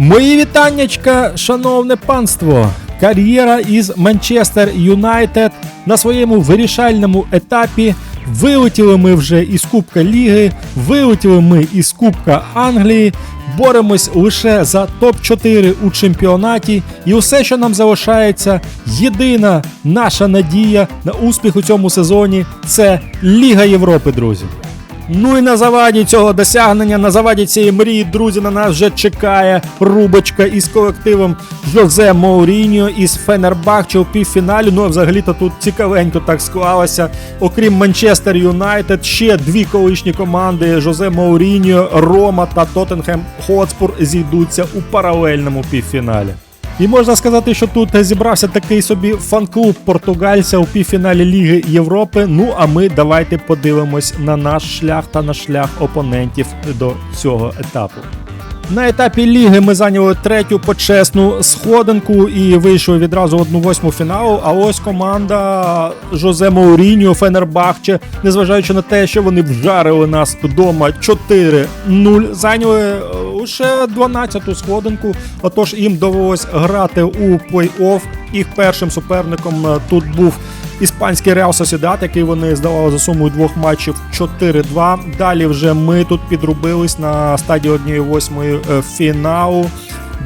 Мої вітаннячка, шановне панство! Кар'єра із Манчестер Юнайтед на своєму вирішальному етапі. Вилетіли ми вже із Кубка Ліги, вилетіли ми із Кубка Англії. Боремось лише за топ-4 у чемпіонаті, і усе, що нам залишається, єдина наша надія на успіх у цьому сезоні це Ліга Європи, друзі. Ну і на заваді цього досягнення, на заваді цієї мрії, друзі, на нас вже чекає рубочка із колективом Жозе Моуріньо із Фенербахче у півфіналі. Ну, взагалі-то тут цікавенько так склалося. Окрім Манчестер Юнайтед, ще дві колишні команди Жозе Моуріньо, Рома та Тоттенхем Хотспур зійдуться у паралельному півфіналі. І можна сказати, що тут зібрався такий собі фан-клуб португальця у півфіналі Ліги Європи. Ну а ми давайте подивимось на наш шлях та на шлях опонентів до цього етапу. На етапі ліги ми зайняли третю почесну сходинку і вийшли відразу в одну восьму фіналу. А ось команда Жозе Мауріньо, Фенербахче, незважаючи на те, що вони вжарили нас вдома 4-0, зайняли е, лише 12-ту сходинку. Отож їм довелось грати у плей-офф. Їх першим суперником е, тут був іспанський Реал Сосідат, який вони здавали за сумою двох матчів 4-2. Далі вже ми тут підрубились на стадії 1-8 е, фіналу.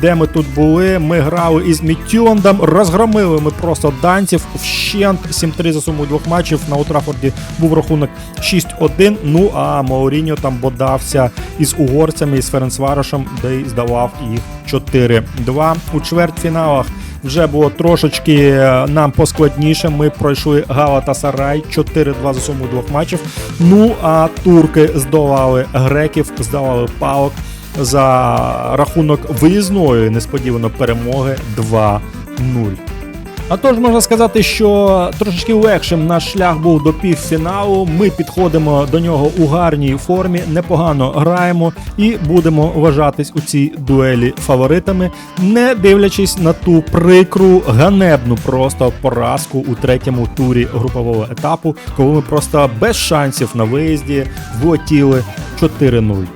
Де ми тут були? Ми грали із Мітюндом, розгромили ми просто данців вщент 7-3 за сумою двох матчів. На Утрафорді був рахунок 6-1. Ну а Мауріньо там бодався із угорцями, із Ференцварошем, де й здавав їх 4-2. У чвертьфіналах вже було трошечки е, нам поскладніше. Ми пройшли Галата Сарай 4-2 за сумою двох матчів. Ну а турки здолали греків, здавали палок за рахунок виїзної несподівано перемоги 2-0. А тож можна сказати, що трошечки легшим наш шлях був до півфіналу. Ми підходимо до нього у гарній формі, непогано граємо і будемо вважатись у цій дуелі фаворитами, не дивлячись на ту прикру, ганебну просто поразку у третьому турі групового етапу, коли ми просто без шансів на виїзді влетіли 4-0.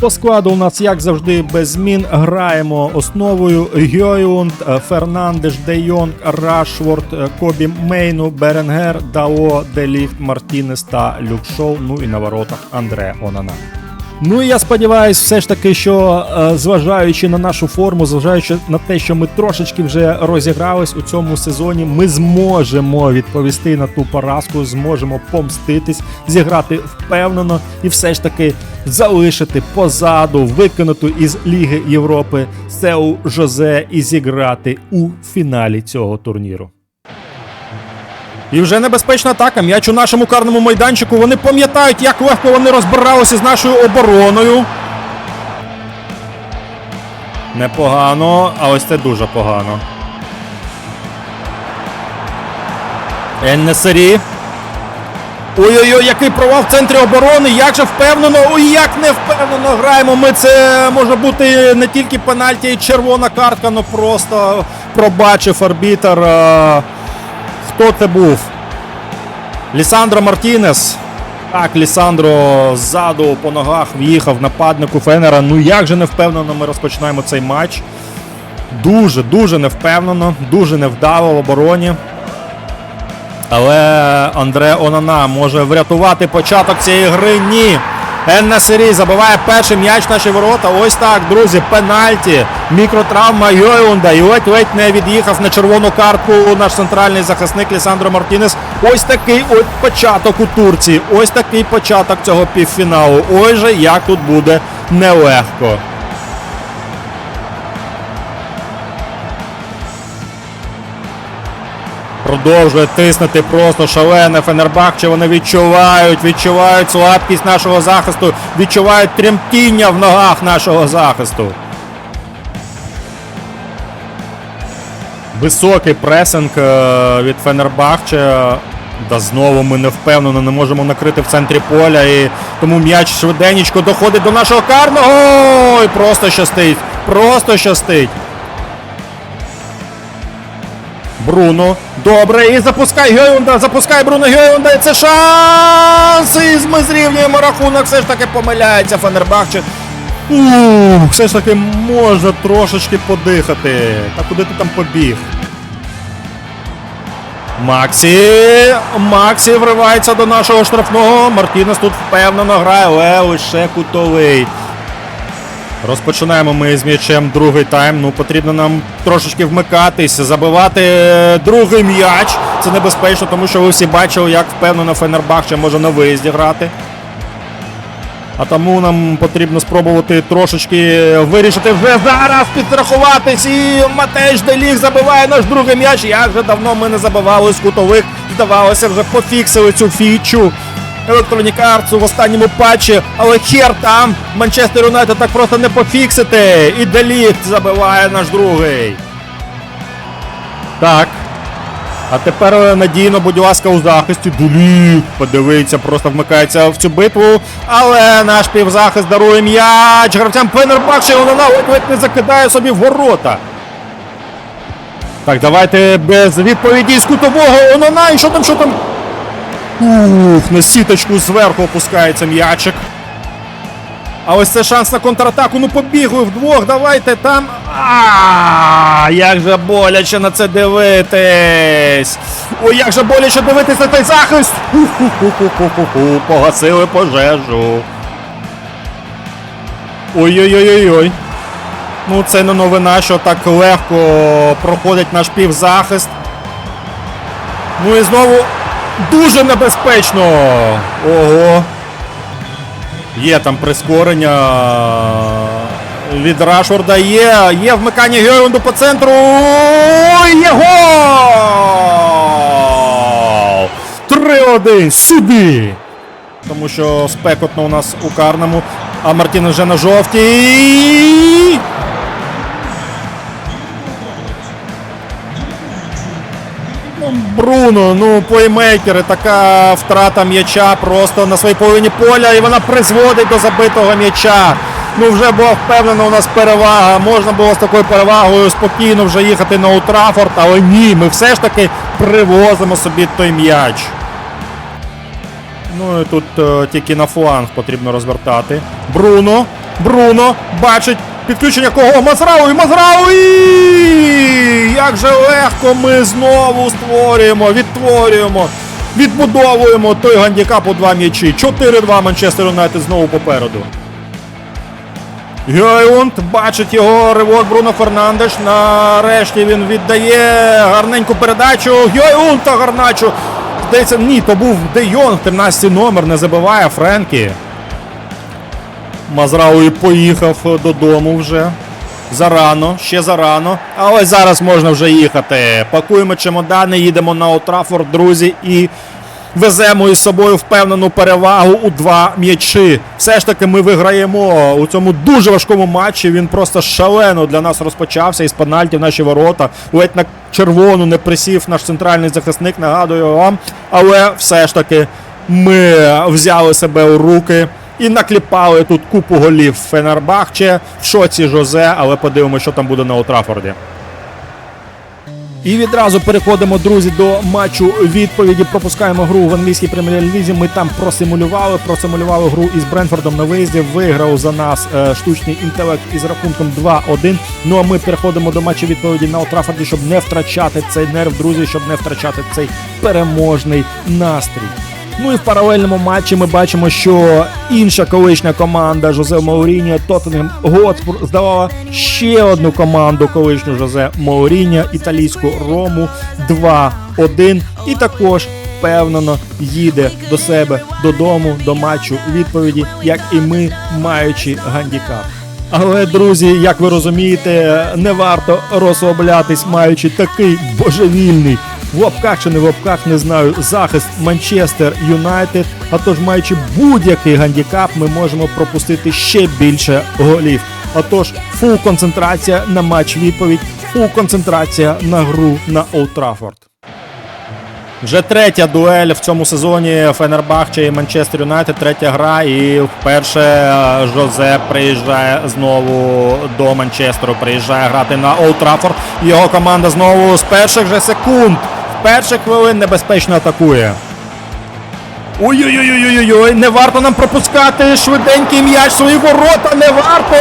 По складу у нас, як завжди, без змін. Граємо основою Гьойунд, Фернандеш, Де Йонг, Рашворд, Кобі Мейну, Беренгер, Дао, Деліхт, Мартінес та Люкшоу. Ну і на воротах Андре Онана. Ну і я сподіваюся, все ж таки, що е, зважаючи на нашу форму, зважаючи на те, що ми трошечки вже розігрались у цьому сезоні, ми зможемо відповісти на ту поразку, зможемо помститись, зіграти впевнено і все ж таки залишити позаду, викинуту із Ліги Європи Сеу Жозе і зіграти у фіналі цього турніру. І вже небезпечна атака. М'яч у нашому карному майданчику. Вони пам'ятають, як легко вони розбиралися з нашою обороною. Непогано, а ось це дуже погано. Еннесері. Ой-ой-ой, який провал в центрі оборони. Як же впевнено, ой, як не впевнено граємо. Ми це може бути не тільки пенальті і червона картка, ну просто пробачив арбітер. Хто це був? Лісандро Мартінес. Так, Лісандро ззаду по ногах в'їхав нападнику Фенера. Ну як же невпевнено ми розпочинаємо цей матч. Дуже, дуже невпевнено, дуже невдало в обороні. Але Андре Онана може врятувати початок цієї гри. Ні. Енна Сирій забиває перший м'яч наші ворота. Ось так, друзі, пенальті. Мікротравма Йойунда. І ледь-ледь не від'їхав на червону картку наш центральний захисник Лісандро Мартінес. Ось такий от початок у Турції. Ось такий початок цього півфіналу. Ой же, як тут буде нелегко. Продовжує тиснути просто шалене Фенербахче. Вони відчувають, відчувають слабкість нашого захисту, відчувають тремтіння в ногах нашого захисту. Високий пресинг е, від Фенербахче. Да знову ми не впевнено не можемо накрити в центрі поля. І тому м'яч швиденечко доходить до нашого карного. Ой, просто щастить. Просто щастить. Бруно. Добре. І запускай Геюнда. Запускай Бруно Геюнда. І це шанс. І ми зрівнюємо рахунок. Все ж таки помиляється Фенербахче. Ух, все ж таки можна трошечки подихати. Та куди ти там побіг? Максі! Максі вривається до нашого штрафного. Мартінес тут впевнено грає, але лише кутовий. Розпочинаємо ми з м'ячем другий тайм. Ну, потрібно нам трошечки вмикатись, забивати е, другий м'яч. Це небезпечно, тому що ви всі бачили, як впевнено Фенербахче може на виїзді грати. А тому нам потрібно спробувати трошечки вирішити вже зараз підстрахуватись. І Матеж Деліг забиває наш другий м'яч. Як же давно ми не забивали з кутових. Здавалося, вже пофіксили цю фічу. Electronic Arts в останньому патчі, але хер там Манчестер Юнайтед так просто не пофіксити. І Деліхт забиває наш другий. Так. А тепер е, надійно, будь ласка, у захисті. Деліхт. Подивіться, просто вмикається в цю битву. Але наш півзахист дарує м'яч. Гравцям Фенербахче і вона ледь не закидає собі в ворота. Так, давайте без відповіді з кутового. Онана, і що там, що там? Ух, на сіточку зверху опускається м'ячик. А ось це шанс на контратаку. Ну побігли вдвох, давайте там. А, як же боляче на це дивитись. Ой, як же боляче дивитись на той захист. Погасили пожежу. Ой-ой-ой-ой-ой. Ну, це не новина, що так легко проходить наш півзахист. Ну і знову дуже небезпечно. Ого. Є там прискорення від Рашфорда. Є. Є вмикання Геонду по центру. Є гол! 3-1. Сюди. Тому що спекотно у нас у карному. А Мартін вже на жовтій. Бруно, ну плеймейкери, така втрата м'яча просто на своїй половині поля, і вона призводить до забитого м'яча. Ну вже була впевнена у нас перевага. Можна було з такою перевагою спокійно вже їхати на Утрафорд, але ні, ми все ж таки привозимо собі той м'яч. Ну і тут е, тільки на фланг потрібно розвертати. Бруно, Бруно бачить підключення кого? Мазрауї, Мазрауї! Як же легко ми знову створюємо, відтворюємо, відбудовуємо той гандікап у два м'ячі. 4-2 Манчестер Юнайтед знову попереду. Гейунд бачить його ривок Бруно Фернандеш. Нарешті він віддає гарненьку передачу. Гейунд та Гарначу. Здається, ні, то був Де Йонг, 13 номер, не забиває Френкі. Мазрауї поїхав додому вже. Зарано, ще зарано. А ось зараз можна вже їхати. Пакуємо чемодани, їдемо на Отрафорд, друзі, і веземо із собою впевнену перевагу у два м'ячі. Все ж таки ми виграємо у цьому дуже важкому матчі. Він просто шалено для нас розпочався із пенальті в наші ворота. Ледь на червону не присів наш центральний захисник, нагадую вам. Але все ж таки ми взяли себе у руки. І накліпали тут купу голів Фенербахче в шоці Жозе, але подивимося, що там буде на Отрафорді. І відразу переходимо, друзі, до матчу відповіді. Пропускаємо гру в англійській прем'єр-лізі. Ми там просимулювали, просимулювали гру із Бренфордом на виїзді. Виграв за нас е, штучний інтелект із рахунком 2-1. Ну а ми переходимо до матчу відповіді на Отрафорді, щоб не втрачати цей нерв, друзі, щоб не втрачати цей переможний настрій. Ну і в паралельному матчі ми бачимо, що інша колишня команда Жозе Мауріньо Тоттенгем Готспур здавала ще одну команду колишню Жозе Мауріньо, італійську Рому 2-1. І також впевнено їде до себе додому до матчу відповіді, як і ми, маючи гандікап. Але, друзі, як ви розумієте, не варто розслаблятись, маючи такий божевільний в лапках чи не в лапках, не знаю, захист Манчестер Юнайтед. А тож, маючи будь-який гандікап, ми можемо пропустити ще більше голів. Отож, фул концентрація на матч відповідь, фул концентрація на гру на Олд Траффорд. Вже третя дуель в цьому сезоні Фенербахче і Манчестер Юнайтед. Третя гра. І вперше е, Жозе приїжджає знову до Манчестеру. Приїжджає грати на Олд Траффорд. Його команда знову з перших же секунд, перших хвилин небезпечно атакує. Ой-ой-ой-ой-ой, не варто нам пропускати швиденький м'яч свої ворота, не варто.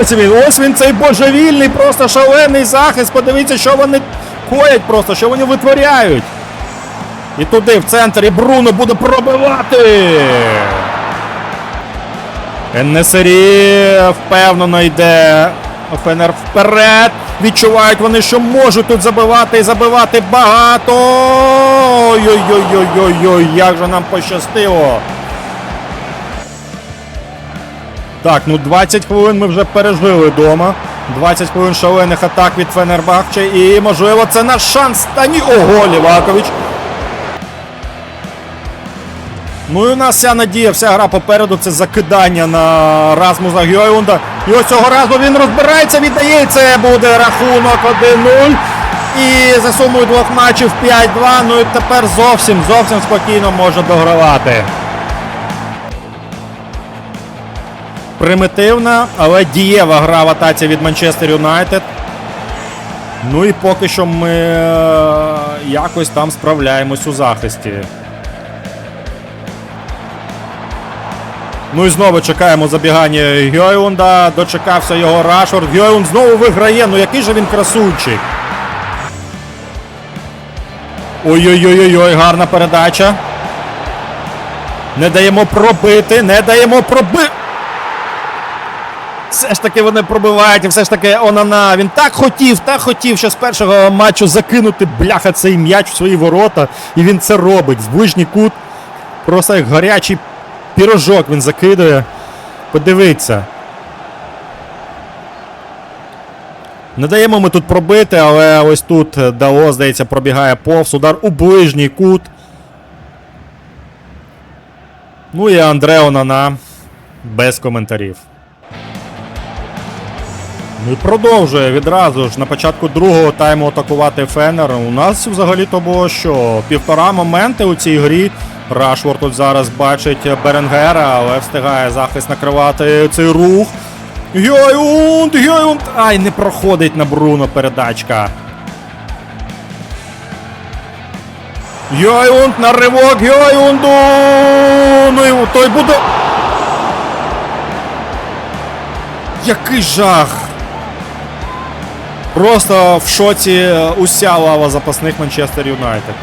Ось він, ось він цей божевільний, просто шалений захист. Подивіться, що вони коять просто, що вони витворяють. І туди, в центр, і Бруно буде пробивати. Еннесері впевнено йде. Фенер вперед. Відчувають вони, що можуть тут забивати і забивати багато. Ой-ой-ой-ой-ой, як же нам пощастило. Так, ну 20 хвилин ми вже пережили вдома. 20 хвилин шалених атак від Фенербахче. І можливо це наш шанс. Та ні. Ого, Лівакович. Ну і у нас вся надія, вся гра попереду це закидання на Расмуса Гьойунда. І ось цього разу він розбирається, віддає. Це буде рахунок 1-0. І за сумою двох матчів 5-2. Ну і тепер зовсім зовсім спокійно може догравати. Примітивна, але дієва гра в атаці від Манчестер Юнайтед. Ну і поки що ми е, якось там справляємось у захисті. Ну і знову чекаємо забігання Гьойунда. Дочекався його Рашфорд. Гьойунд знову виграє. Ну який же він красунчик. Ой-ой-ой-ой, гарна передача. Не даємо пробити, не даємо пробити. Все ж таки вони пробивають, і все ж таки Онана. Він так хотів, так хотів, що з першого матчу закинути бляха цей м'яч в свої ворота. І він це робить. В ближній кут. Просто як гарячий пірожок він закидує. Подивіться. Не даємо ми тут пробити, але ось тут Дао, здається, пробігає повз. Удар у ближній кут. Ну і Андре Онана без коментарів. Ну і продовжує відразу ж на початку другого тайму атакувати Фенер. У нас взагалі-то було що? Півтора моменти у цій грі. Рашфорд тут зараз бачить Беренгера, але встигає захист накривати цей рух. Гьойунд! Гьойунд! Ай, не проходить на Бруно передачка. Гьойунд на ривок Гьойунду! Ну і той буде. Який жах! Просто в шоці уся лава запасних Манчестер Юнайтед.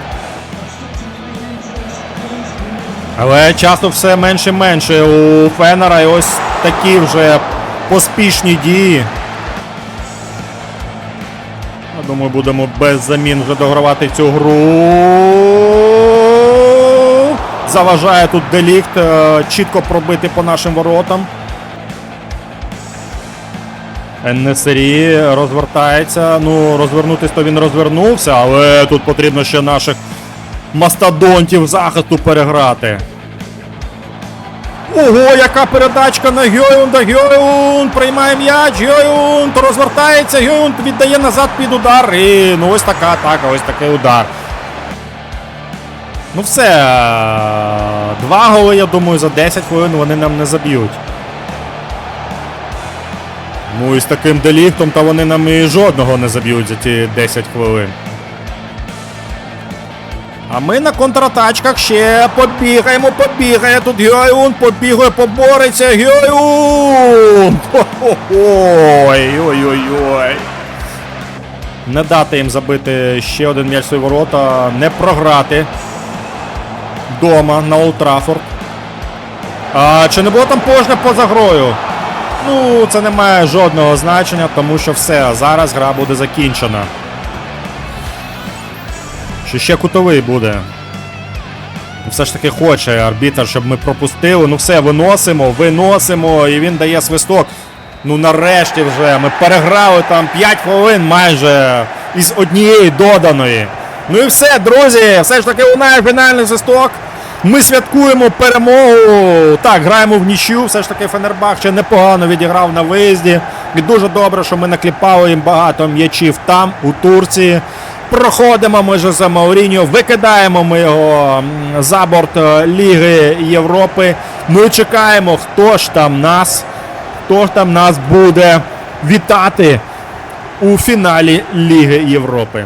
Але часу все менше і менше у Фенера і ось такі вже поспішні дії. Я думаю, будемо без замін вже догравати цю гру. Заважає тут делікт е, чітко пробити по нашим воротам. Еннесері розвертається. Ну, розвернутись то він розвернувся, але тут потрібно ще наших мастодонтів захисту переграти. Ого, яка передачка на Гьойунда. Гьойунд приймає м'яч. Гьойунд розвертається. Гьойунд віддає назад під удар. І ну ось така атака, ось такий удар. Ну все. Два голи, я думаю, за 10 хвилин вони нам не заб'ють. Ну і з таким деліктом, то вони нам і жодного не заб'ють за ті 10 хвилин. А ми на контратачках ще побігаємо, побігає. Тут Гьойун побігає, побореться. Гьойун! Ой-ой-ой-ой. Не дати їм забити ще один м'яч свої ворота, не програти. Дома на Олд Траффорд. А чи не було там пожне поза грою? Ну, це не має жодного значення, тому що все, зараз гра буде закінчена. Чи ще кутовий буде? Все ж таки хоче арбітр, щоб ми пропустили. Ну все, виносимо, виносимо, і він дає свисток. Ну нарешті вже ми переграли там 5 хвилин майже із однієї доданої. Ну і все, друзі, все ж таки лунає фінальний свисток. Ми святкуємо перемогу. Так, граємо в нічю. Все ж таки Фенербахче непогано відіграв на виїзді. І дуже добре, що ми накліпали їм багато м'ячів там, у Турції. Проходимо ми Жозе Мауріньо, викидаємо ми його за борт е, Ліги Європи. Ну і чекаємо, хто ж там нас, хто ж там нас буде вітати у фіналі Ліги Європи.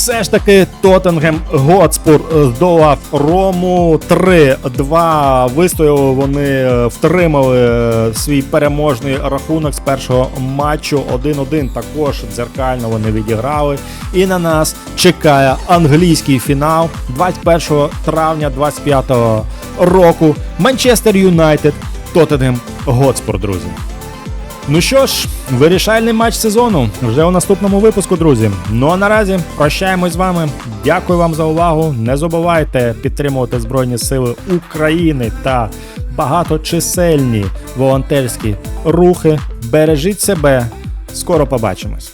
Все ж таки Тоттенгем Готспур здолав Рому 3-2. Вистояли вони, е, втримали е, свій переможний рахунок з першого матчу 1-1. Також дзеркально вони відіграли. І на нас чекає англійський фінал 21 травня 25 року. Манчестер Юнайтед Тоттенгем Готспур, друзі. Ну що ж, вирішальний матч сезону вже у наступному випуску, друзі. Ну а наразі прощаємось з вами. Дякую вам за увагу. Не забувайте підтримувати Збройні Сили України та багаточисельні волонтерські рухи. Бережіть себе. Скоро побачимось.